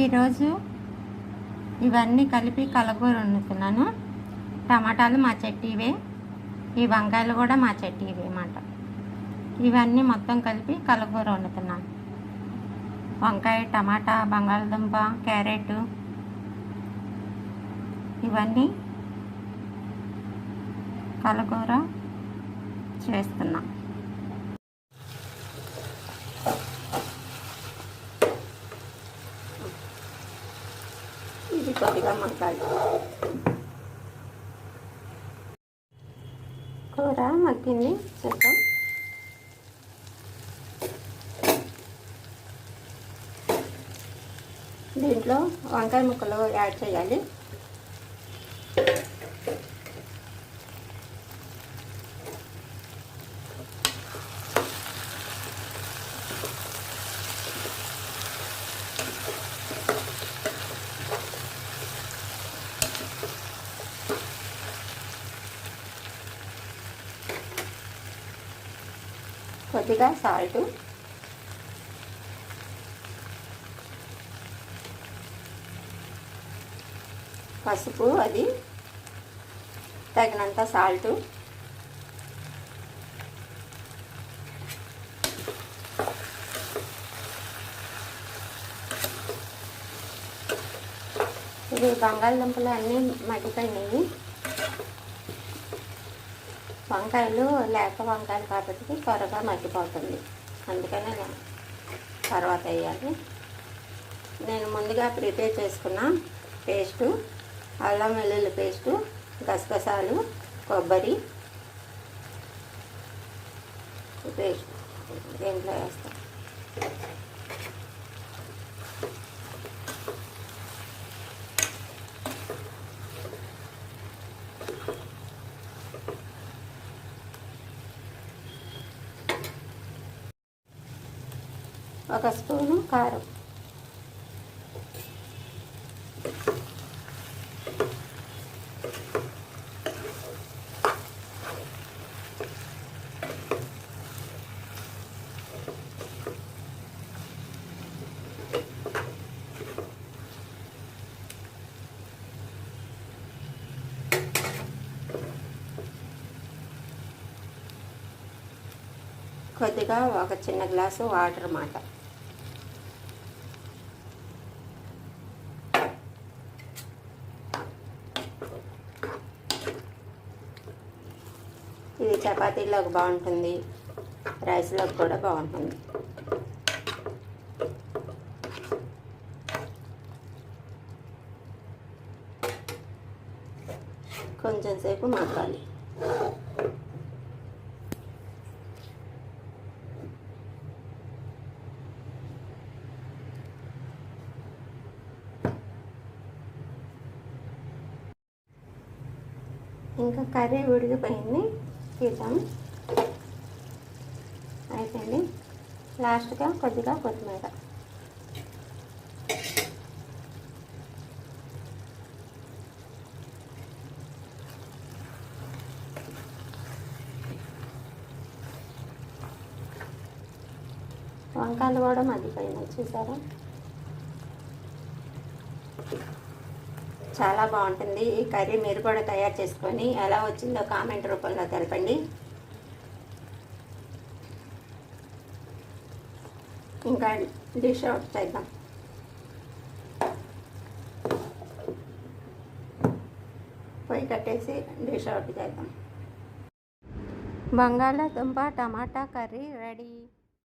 ఈరోజు ఇవన్నీ కలిపి కలగూర వండుతున్నాను టమాటాలు మా చెట్టివే ఈ వంకాయలు కూడా మా చెట్టివే అన్నమాట. ఇవన్నీ మొత్తం కలిపి కలగూర వండుతున్నాను వంకాయ టమాటా బంగాళదుంప క్యారెట్ ఇవన్నీ కలగూర చేస్తున్నాను ఇది కొద్దిగా మగ్గాలి కూర మగ్గింది చూద్దాం. దీంట్లో వంకాయ ముక్కలు యాడ్ చేయాలి. కొద్దిగా సాల్ట్. పసుపు అది తగినంత సాల్ట్. ఇది బంగాళదుంపలు అన్నీ మగ్గిపోయినాయి. వంకాయలు లేక వంకాయలు కాబట్టి త్వరగా మగ్గిపోతుంది. అందుకనే తర్వాత వేయాలి. నేను ముందుగా ప్రిపేర్ చేసుకున్న పేస్టు అల్లం వెల్లుల్లి పేస్టు గసగసాలు కొబ్బరి పేస్ట్. దీంట్లో వేస్తాను ఒక స్పూను కారం. కొద్దిగా ఒక చిన్న గ్లాసు వాటర్ అన్నమాట ఇది చపాతీలోకి బాగుంటుంది. రైస్లోకి కూడా బాగుంటుంది. కొంచెం సేపు మగ్గాలి. ఇంకా కర్రీ ఉడికిపోయింది తీద్దాము అయిపోయింది. లాస్ట్గా కొద్దిగా కొత్తిమీర. వంకాయలు కూడా మగ్గిపోయినాయి చూసారా? చాలా బాగుంటుంది. ఈ కర్రీ మీరు కూడా తయారు చేసుకొని ఎలా వచ్చిందో కామెంట్ రూపంలో తెలపండి. ఇంకా డిష్ అవుట్ చేద్దాం. పొయ్యి కట్టేసి డిష్ అవుట్ చేద్దాం. బంగాళాదుంప టమాటా కర్రీ రెడీ.